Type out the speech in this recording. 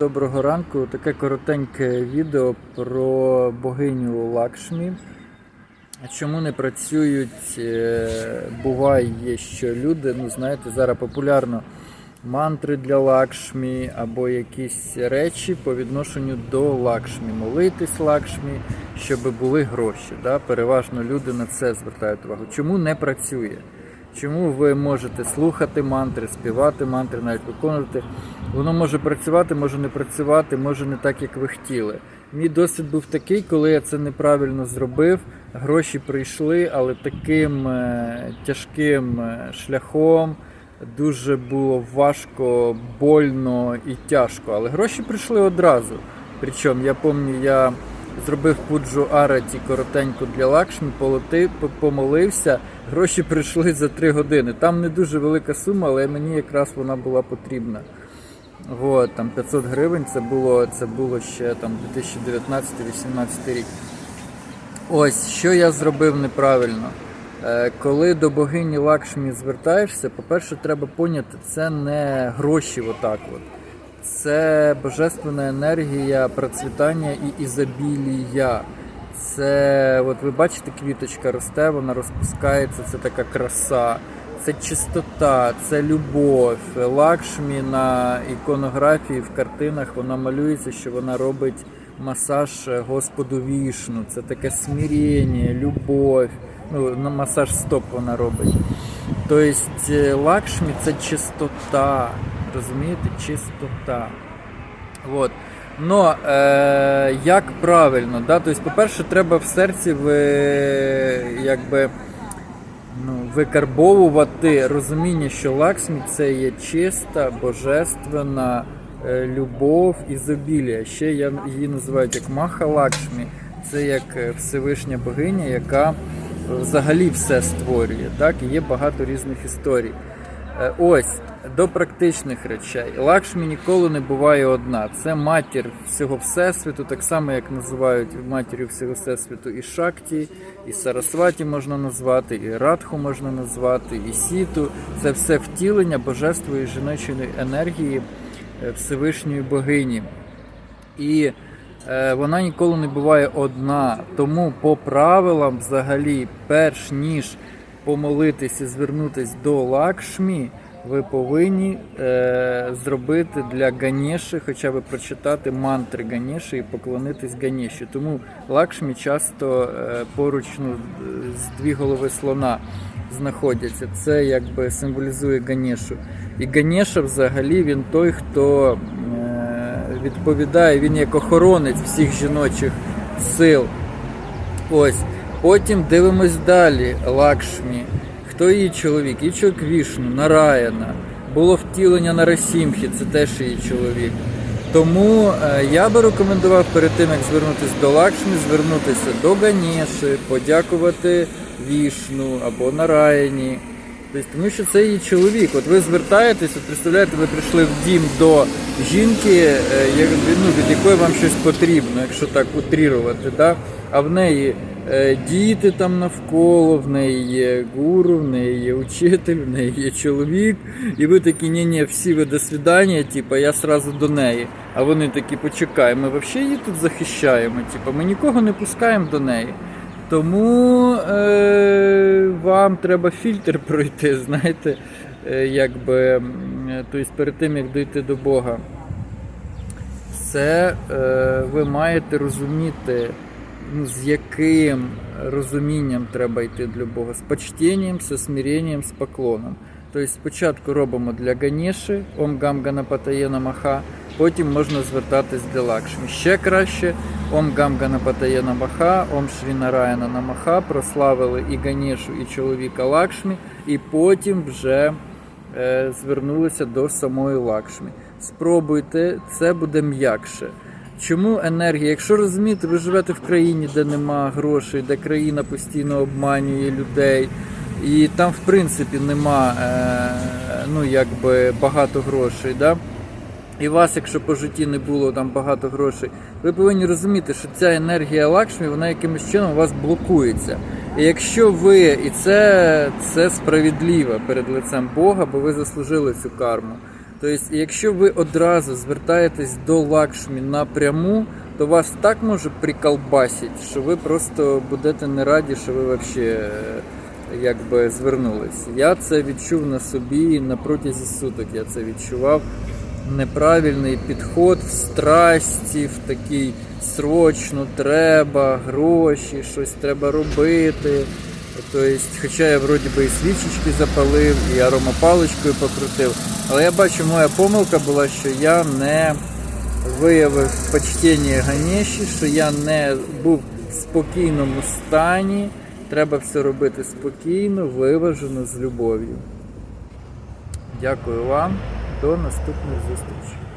Доброго ранку. Таке коротеньке відео про богиню Лакшмі. Чому не працюють? е, Буває, що люди, ну знаєте, зараз популярно мантри для Лакшмі або якісь речі по відношенню до Лакшмі, молитись Лакшмі, щоб були гроші. Да? Переважно люди на це звертають увагу. Чому не працює? Чому ви можете слухати мантри, співати мантри, навіть виконувати? Воно може працювати, може не працювати, може не так, як ви хотіли. Мій досвід був такий, коли я це неправильно зробив. Гроші прийшли, але таким е, тяжким е, шляхом дуже було важко, больно і тяжко. Але гроші прийшли одразу. Причому я пам'ятаю, я зробив пуджу араті коротеньку для Лакшмі, полоти, помолився. Гроші прийшли за 3 години. Там не дуже велика сума, але мені якраз вона була потрібна. От, там 500 гривень це було, це було ще там 2019-2018 рік. Ось, що я зробив неправильно. Е, Коли до богині Лакшмі звертаєшся, по-перше, треба поняти, це не гроші отак от. Це божественна енергія процвітання і ізобілія. Це, от ви бачите, квіточка росте, вона розпускається, це така краса, це чистота, це любов. Лакшмі на іконографії в картинах вона малюється, що вона робить масаж Господу Вішну. Це таке смирення, любов. Ну, на масаж стоп вона робить. Тобто е, Лакшмі це чистота. Розумієте? Чистота. Вот. Но е, як правильно, да? тобто, по-перше, треба в серці ви, якби, ну, викарбовувати розуміння, що Лакшмі це є чиста, божественна е, любов ізобілія. Ще я її називають як Маха Лакшмі. Це як е, Всевишня богиня, яка взагалі все створює. Так? І є багато різних історій. Е, Ось до практичних речей. Лакшмі ніколи не буває одна. Це матір всього всесвіту, так само як називають матір'ю всього всесвіту і Шакті, і Сарасваті можна назвати, і Радху можна назвати, і Сіту. Це все втілення божественної жіночої енергії е, Всевишньої богині. І е, вона ніколи не буває одна. Тому по правилам, взагалі, перш ніж помолитись і звернутись до Лакшмі, ви повинні е, зробити для Ганеші, хоча б прочитати мантри Ганеші і поклонитись Ганеші. Тому Лакшмі часто е, поруч ну, з дві голови слона знаходяться. Це якби символізує Ганешу. І Ганеша взагалі він той, хто е, відповідає, він як охоронець всіх жіночих сил. Ось. Потім дивимось далі. Лакшмі. Хто її чоловік? Її чоловік Вішну, Нараяна. Було втілення на Расімхі, це теж її чоловік. Тому е, я би рекомендував перед тим, як звернутися до Лакшмі, звернутися до Ганеші, подякувати Вішну або Нараяні. Тобто, тому що це її чоловік. От ви звертаєтесь, от представляєте, ви прийшли в дім до жінки, е, ну, від якої вам щось потрібно, якщо так утрірувати. Да? А в неї діти там навколо, в неї є гуру, в неї є учитель, в неї є чоловік. І ви такі, ні ні всі ви до свидання, типу, я сразу до неї. А вони такі, почекай, ми взагалі її тут захищаємо. Типу, ми нікого не пускаємо до неї. Тому е, вам треба фільтр пройти, знаєте, е, якби, е, тобто перед тим як дійти до Бога. Це е, ви маєте розуміти, з яким розумінням треба йти для Бога. З почтенням, з смиренням, з поклоном. Тобто спочатку робимо для Ганеші, Ом Гам Ганапатає Намаха, потім можна звертатись для Лакшмі. Ще краще Ом Гам Ганапатає Намаха, Ом Шрі Намаха, прославили і Ганешу, і чоловіка Лакшмі, і потім вже е, звернулися до самої Лакшмі. Спробуйте, це буде м'якше. Чому енергія? Якщо розумієте, ви живете в країні, де нема грошей, де країна постійно обманює людей, і там, в принципі, нема е, ну, якби багато грошей. Да? І вас, якщо по житті не було там багато грошей, ви повинні розуміти, що ця енергія Лакшмі, вона якимось чином у вас блокується. І якщо ви, і це, це справедливо перед лицем Бога, бо ви заслужили цю карму. Тобто, якщо ви одразу звертаєтесь до Лакшмі напряму, то вас так може приколбасить, що ви просто будете не раді, що ви взагалі якби звернулись. Я це відчув на собі на протязі суток. Я це відчував. Неправильний підход в страсті, в такий срочно треба, гроші, щось треба робити. Тобто, хоча я вроді би і свічечки запалив, і аромапаличкою покрутив. Але я бачу, моя помилка була, що я не виявив почтення Ганеші, що я не був в спокійному стані. Треба все робити спокійно, виважено, з любов'ю. Дякую вам. До наступних зустрічей.